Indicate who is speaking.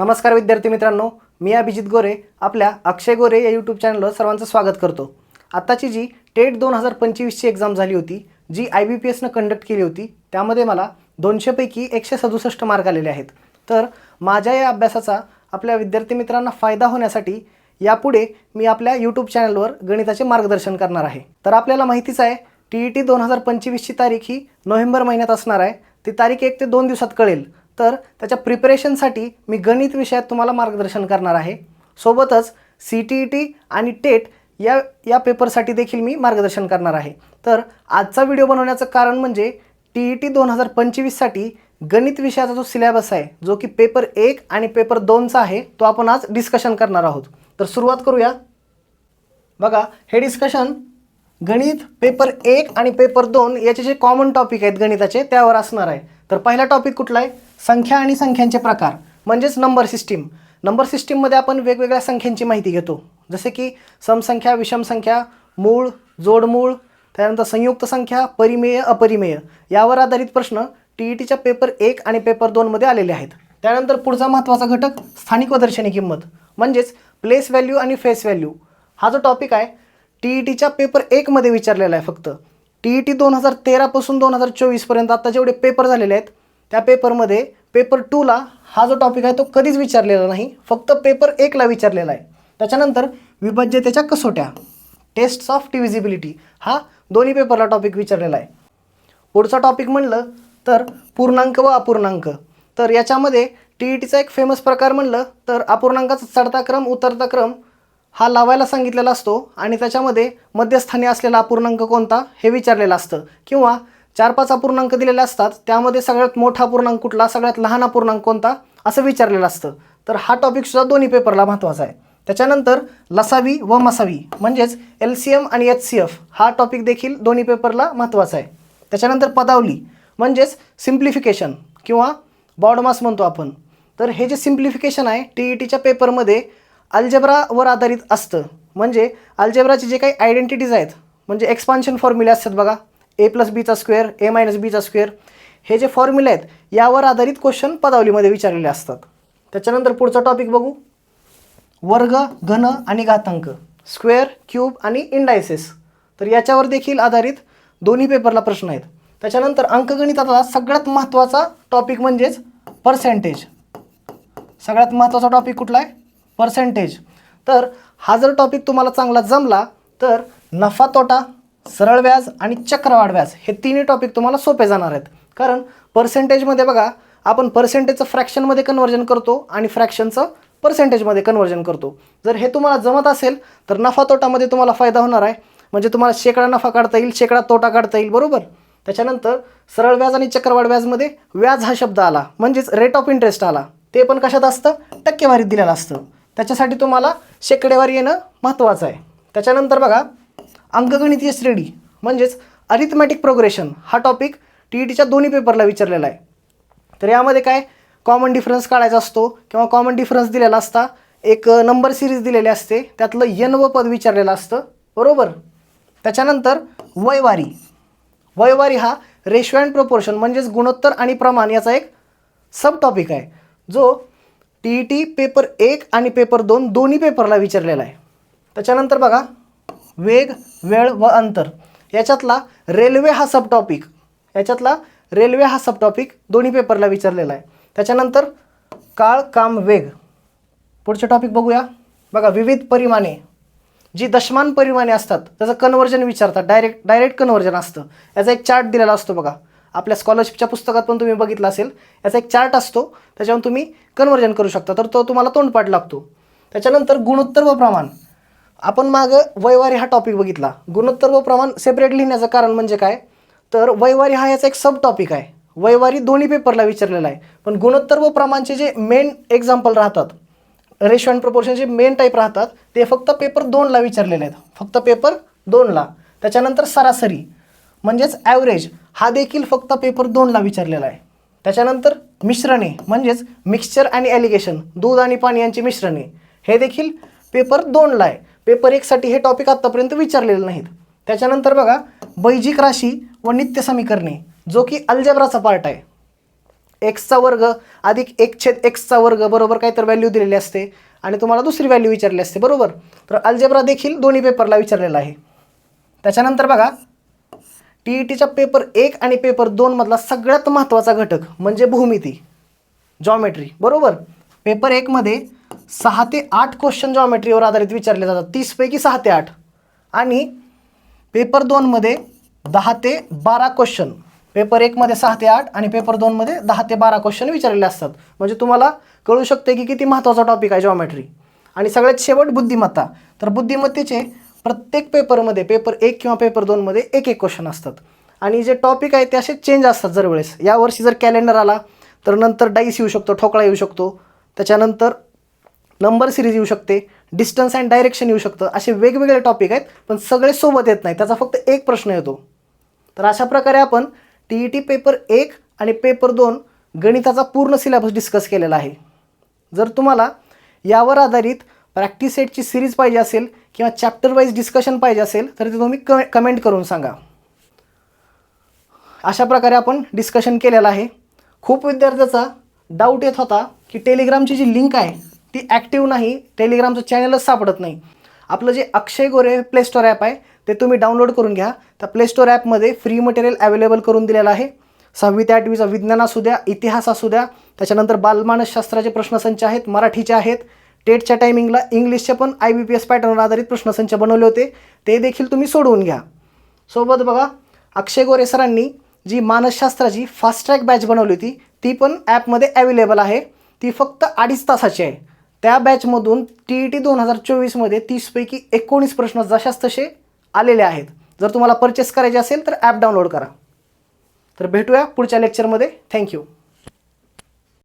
Speaker 1: नमस्कार विद्यार्थी मित्रांनो मी अभिजित गोरे आपल्या अक्षय गोरे या यूट्यूब चॅनलवर सर्वांचं स्वागत करतो. आत्ताची जी टेट दोन हजार पंचवीसची एक्झाम झाली होती जी आय बी पी एसनं कंडक्ट केली होती त्यामध्ये मला दोनशेपैकी एकशे सदुसष्ट मार्क आलेले आहेत. तर माझ्या या अभ्यासाचा आपल्या विद्यार्थी मित्रांना फायदा होण्यासाठी यापुढे मी आपल्या यूट्यूब चॅनलवर गणिताचे मार्गदर्शन करणार आहे. तर आपल्याला माहितीच आहे टी ई टी दोन हजार पंचवीसची तारीख ही नोव्हेंबर महिन्यात असणार आहे. ती तारीख एक ते दोन दिवसात कळेल. तर त्याच्या प्रिपरेशनसाठी मी गणित विषयात तुम्हाला मार्गदर्शन करणार आहे. सोबतच सी टी ई टी आणि टेट या या पेपरसाठी देखील मी मार्गदर्शन करणार आहे. तर आजचा व्हिडिओ बनवण्याचं कारण म्हणजे टी ई टी दोन हजार पंचवीससाठी गणित विषयाचा जो सिलेबस आहे जो की पेपर एक आणि पेपर दोनचा आहे तो आपण आज डिस्कशन करणार आहोत. तर सुरुवात करूया. बघा हे डिस्कशन गणित पेपर एक आणि पेपर दोन याचे जे कॉमन टॉपिक आहेत गणिताचे त्यावर असणार आहे. तर पहिला टॉपिक कुठला आहे? संख्या आणि संख्यांचे प्रकार म्हणजेच नंबर सिस्टीम नंबर सिस्टीममध्ये आपण वेगवेगळ्या संख्यांची माहिती घेतो. जसे की समसंख्या विषमसंख्या मूळ जोडमूळ त्यानंतर संयुक्त संख्या परिमेय अपरिमेय. यावर आधारित प्रश्न टी ई टीच्या पेपर एक आणि पेपर दोनमध्ये आलेले आहेत. त्यानंतर पुढचा महत्त्वाचा घटक स्थानिक व दर्शनी किंमत म्हणजेच प्लेस व्हॅल्यू आणि फेस व्हॅल्यू हा जो टॉपिक आहे टी ई टीच्या पेपर एकमध्ये विचारलेला आहे फक्त. टी ई टी दोन हजार तेरापासून दोन हजार चोवीसपर्यंत आता जेवढे पेपर झालेले आहेत त्या पेपरमध्ये पेपर टूला हा जो टॉपिक आहे तो कधीच विचारलेला नाही फक्त पेपर एकला विचारलेला आहे. त्याच्यानंतर विभाज्यतेच्या कसोट्या टेस्ट्स ऑफ डिव्हिजिबिलिटी हा दोन्ही पेपरला टॉपिक विचारलेला आहे. पुढचा टॉपिक म्हणलं तर पूर्णांक व अपूर्णांक. तर याच्यामध्ये टी ई टीचा एक फेमस प्रकार म्हणलं तर अपूर्णांकाचा चढता क्रम उतरता क्रम हा लावायला सांगितलेला असतो आणि त्याच्यामध्ये मध्यस्थानी असलेला अपूर्णांक कोणता हे विचारलेलं असतं. किंवा चार पाच अपूर्णांक दिलेले असतात त्यामध्ये सगळ्यात मोठा अपूर्णांक कुठला सगळ्यात लहान अपूर्णांक कोणता? असं विचारलेलं असतं. तर हा टॉपिकसुद्धा दोन्ही पेपरला महत्त्वाचा आहे. त्याच्यानंतर लसावी व मसावी म्हणजेच एल सी एम आणि एच सी एफ हा टॉपिक देखील दोन्ही पेपरला महत्त्वाचा आहे. त्याच्यानंतर पदावली म्हणजेच सिम्प्लिफिकेशन किंवा बॉडमास म्हणतो आपण. तर हे जे सिम्प्लिफिकेशन आहे टी ई टीच्या पेपरमध्ये अल्जेब्रावर आधारित असतं. म्हणजे अल्जेब्राचे जे काही आयडेंटिटीज आहेत म्हणजे एक्सपान्शन फॉर्म्युले असतात बघा. ए प्लस बीचा स्क्वेअर ए मायनस बीचा स्क्वेअर हे जे फॉर्म्युले आहेत यावर आधारित क्वेश्चन पदावलीमध्ये विचारलेले असतात. त्याच्यानंतर पुढचा टॉपिक बघू. वर्ग घन आणि घातांक स्क्वेअर क्यूब आणि इंडायसेस तर याच्यावर देखील आधारित दोन्ही पेपरला प्रश्न आहेत. त्याच्यानंतर अंकगणितातला सगळ्यात महत्त्वाचा टॉपिक म्हणजेच पर्सेंटेज सगळ्यात महत्त्वाचा टॉपिक कुठला आहे? पर्सेंटेज तर हा जर टॉपिक तुम्हाला चांगला जमला तर नफा तोटा सरळ व्याज आणि चक्रवाढ व्याज हे तिन्ही टॉपिक तुम्हाला सोपे जाणार आहेत. कारण पर्सेंटेजमध्ये बघा आपण पर्सेंटेजचं फ्रॅक्शनमध्ये कन्वर्जन करतो आणि फ्रॅक्शनचं पर्सेंटेजमध्ये कन्वर्जन करतो. जर हे तुम्हाला जमत असेल तर नफा तोटामध्ये तुम्हाला फायदा होणार आहे. म्हणजे तुम्हाला शेकडा नफा काढता येईल शेकडा तोटा काढता येईल बरोबर? त्याच्यानंतर सरळ व्याज आणि चक्रवाढ व्याजमध्ये व्याज हा शब्द आला. म्हणजेच रेट ऑफ इंटरेस्ट आला. ते पण कशात असतं? टक्केवारीत दिलेलं असतं. त्याच्यासाठी तुम्हाला शेकडेवारी येणं महत्त्वाचं आहे. त्याच्यानंतर बघा अंकगणितीय श्रेणी म्हणजेच अरिथमॅटिक प्रोग्रेशन हा टॉपिक टी ई टीच्या दोन्ही पेपरला विचारलेला आहे. तर यामध्ये काय? कॉमन डिफरन्स काढायचा असतो किंवा कॉमन डिफरन्स दिलेला असता एक नंबर सिरीज दिलेली असते त्यातलं यन व पद विचारलेलं असतं बरोबर? त्याच्यानंतर वयवारी वयवारी हा रेशो अँड प्रोपोर्शन म्हणजेच गुणोत्तर आणि प्रमाण याचा एक सब टॉपिक आहे जो टी ई टी पेपर एक आणि पेपर दोन दोन्ही पेपरला विचारलेला आहे. त्याच्यानंतर बघा वेग वेळ व अंतर. याच्यातला रेल्वे हा सब टॉपिक याच्यातला रेल्वे हा सब टॉपिक दोन्ही पेपरला विचारलेला आहे. त्याच्यानंतर काळ काम वेग. पुढचे टॉपिक बघूया. बघा विविध परिमाणे. जी दशमान परिमाणे असतात त्याचं कन्वर्जन विचारतात. डायरेक्ट डायरेक्ट कन्वर्जन असतं. याचा एक चार्ट दिलेला असतो बघा. आपल्या स्कॉलरशिपच्या पुस्तकात पण तुम्ही बघितलं असेल. याचा एक चार्ट असतो. त्याच्यावर तुम्ही कन्वर्जन करू शकता. तर तो तुम्हाला तोंडपाठ लागतो. त्याच्यानंतर गुणोत्तर व प्रमाण. आपण मागं वैवारी हा टॉपिक बघितला. गुणोत्तर व प्रमाण सेपरेट लिहिण्याचं कारण म्हणजे काय? तर वैवारी हा याचा एक सब टॉपिक आहे. वैवारी दोन्ही पेपरला विचारलेला आहे. पण गुणोत्तर व प्रमाणचे जे मेन एक्झाम्पल राहतात रेशो अँड प्रपोर्शनचे मेन टाईप राहतात ते फक्त पेपर दोनला विचारलेले आहेत. फक्त पेपर दोनला त्याच्यानंतर सरासरी म्हणजेच ॲव्हरेज हा देखील फक्त पेपर दोनला विचारलेला आहे. त्याच्यानंतर मिश्रणे म्हणजेच मिक्सचर आणि ॲलिगेशन दूध आणि पाणी यांची मिश्रणे हे देखील पेपर दोनला आहे. पेपर एकसाठी हे टॉपिक आत्तापर्यंत विचारलेले नाहीत. त्याच्यानंतर बघा बैजिक राशी व नित्य समीकरणे जो की अल्जेब्राचा पार्ट आहे. एक्सचा वर्ग अधिक एक छेद एक्सचा वर्ग बरोबर काय तर व्हॅल्यू दिलेली असते आणि तुम्हाला दुसरी व्हॅल्यू विचारली असते बरोबर? तर अल्जेब्रा देखील दोन्ही पेपरला विचारलेला आहे. त्याच्यानंतर बघा टी ई टीच्या पेपर एक आणि पेपर दोनमधला सगळ्यात महत्त्वाचा घटक म्हणजे भूमिती जॉमेट्री बरोबर? पेपर एकमध्ये सहा ते आठ क्वेश्चन जॉमेट्रीवर आधारित विचारले जातात. तीसपैकी सहा ते आठ. आणि पेपर दोनमध्ये दहा ते बारा क्वेश्चन पेपर एकमध्ये सहा ते आठ आणि पेपर दोनमध्ये दहा ते बारा क्वेश्चन विचारलेले असतात. म्हणजे तुम्हाला कळू शकते की किती महत्त्वाचा टॉपिक आहे जॉमेट्री आणि सगळ्यात शेवट बुद्धिमत्ता. तर बुद्धिमत्तेचे प्रत्येक पेपरमध्ये पेपर एक किंवा पेपर दोनमध्ये एक एक क्वेश्चन असतात. आणि जे टॉपिक आहे ते असे चेंज असतात दरवेळेस. यावर्षी जर कॅलेंडर आला तर नंतर डाईस येऊ शकतो ठोकळा येऊ शकतो. त्याच्यानंतर नंबर सिरीज येऊ शकते डिस्टन्स अँड डायरेक्शन येऊ शकतं असे वेगवेगळे टॉपिक आहेत पण सगळे सोबत येत नाही त्याचा फक्त एक प्रश्न येतो. तर अशा प्रकारे आपण टी ई टी पेपर एक आणि पेपर दोन गणिताचा पूर्ण सिलेबस डिस्कस केलेला आहे. जर तुम्हाला यावर आधारित प्रॅक्टिस सेटची सिरीज पाहिजे असेल किंवा चॅप्टर वाईज डिस्कशन पाहिजे असेल तर ते तुम्ही क कमेंट करून सांगा. अशा प्रकारे आपण डिस्कशन केलेलं आहे. खूप विद्यार्थ्याचा डाऊट येत होता की टेलिग्रामची जी लिंक आहे ती ॲक्टिव्ह नाही टेलिग्रामचं चॅनलच सापडत नाही. आपलं जे Akshay Gore play store app आहे ते तुम्ही डाउनलोड करून घ्या. त्या प्ले स्टोअर ॲपमध्ये फ्री मटेरियल अवेलेबल करून दिलेलं आहे. सहावी ते आठवीचा विज्ञान असू द्या इतिहास असू द्या त्याच्यानंतर बालमानसशास्त्राचे प्रश्नसंच आहेत मराठीचे आहेत. टेटच्या टायमिंगला इंग्लिशचे पण आय बी पी एस पॅटर्नवर आधारित प्रश्नसंच बनवले होते. ते देखील तुम्ही सोडवून घ्या. सोबत बघा अक्षय गोरे सरांनी जी मानसशास्त्राची फास्ट ट्रॅक बॅच बनवली होती ती पण ॲपमध्ये अवेलेबल आहे. ती फक्त अडीच तासाची आहे. त्या बॅचमधून टी ई टी दोन हजार चोवीसमध्ये तीसपैकी एकोणीस प्रश्न जशाच तसे आलेले आहेत. जर तुम्हाला परचेस करायचे असेल तर ॲप डाउनलोड करा. तर भेटूया पुढच्या लेक्चरमध्ये थँक्यू